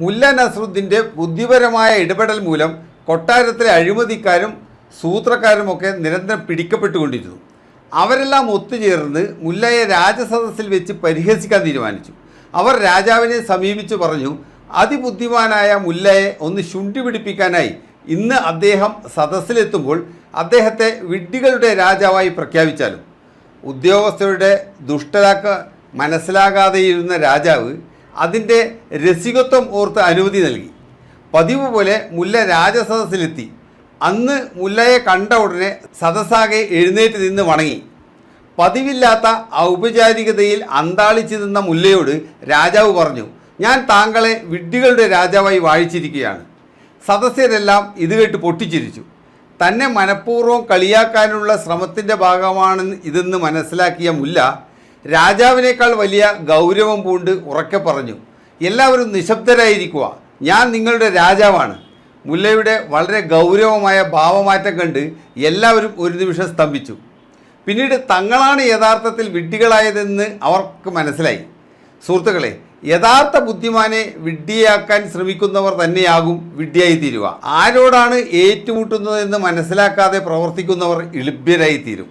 മുല്ല നസ്രുദ്ദീന്റെ ബുദ്ധിപരമായ ഇടപെടൽ മൂലം കൊട്ടാരത്തിലെ അഴിമതിക്കാരും സൂത്രക്കാരുമൊക്കെ നിരന്തരം പിടിക്കപ്പെട്ടുകൊണ്ടിരുന്നു. അവരെല്ലാം ഒത്തുചേർന്ന് മുല്ലയെ രാജസദസ്സിൽ വെച്ച് പരിഹസിക്കാൻ തീരുമാനിച്ചു. അവർ രാജാവിനെ സമീപിച്ചു പറഞ്ഞു അതിബുദ്ധിമാനായ മുല്ലയെ ഒന്ന് ശുണ്ടി പിടിപ്പിക്കാനായി ഇന്ന് അദ്ദേഹം സദസ്സിലെത്തുമ്പോൾ അദ്ദേഹത്തെ വിഡ്ഢികളുടെ രാജാവായി പ്രഖ്യാപിച്ചാലും. ഉദ്യോഗസ്ഥരുടെ ദുഷ്ടരാക്ക മനസ്സിലാകാതെയിരുന്ന രാജാവ് അതിന്റെ രസികത്വം ഓർത്ത് അനുമതി നൽകി. പതിവ് പോലെ മുല്ല രാജസദസ്സിലെത്തി. അന്ന് മുല്ലയെ കണ്ട ഉടനെ സദസ്സാകെ എഴുന്നേറ്റ് നിന്ന് വണങ്ങി. പതിവില്ലാത്ത ഔപചാരികതയിൽ അന്താളിച്ചു നിന്ന മുല്ലയോട് രാജാവ് പറഞ്ഞു ഞാൻ താങ്കളെ വിഡ്ഢികളുടെ രാജാവായി വാഴിച്ചിരിക്കുകയാണ്. സദസ്യരെല്ലാം ഇത് കേട്ട് പൊട്ടിച്ചിരിച്ചു. തന്നെ മനഃപൂർവം കളിയാക്കാനുള്ള ശ്രമത്തിന്റെ ഭാഗമാണെന്ന് ഇതെന്ന് മനസ്സിലാക്കിയ മുല്ല രാജാവിനേക്കാൾ വലിയ ഗൗരവം പൂണ്ട് ഉറക്കെ പറഞ്ഞു എല്ലാവരും നിശബ്ദരായിരിക്കുക. ഞാൻ നിങ്ങളുടെ രാജാവാണ്. മുല്ലയുടെ വളരെ ഗൗരവമായ ഭാവമാറ്റം കണ്ട് എല്ലാവരും ഒരു നിമിഷം സ്തംഭിച്ചു. പിന്നീട് തങ്ങളാണ് യഥാർത്ഥത്തിൽ വിഡ്ഢികളായതെന്ന് അവർക്ക് മനസ്സിലായി. സുഹൃത്തുക്കളെ യഥാർത്ഥ ബുദ്ധിമാനെ വിഡ്ഢിയാക്കാൻ ശ്രമിക്കുന്നവർ തന്നെയാകും വിഡ്ഢിയായി തീരുക ആരോടാണ് ഏറ്റുമുട്ടുന്നതെന്ന് മനസ്സിലാക്കാതെ പ്രവർത്തിക്കുന്നവർ ഇളിഭ്യരായി തീരും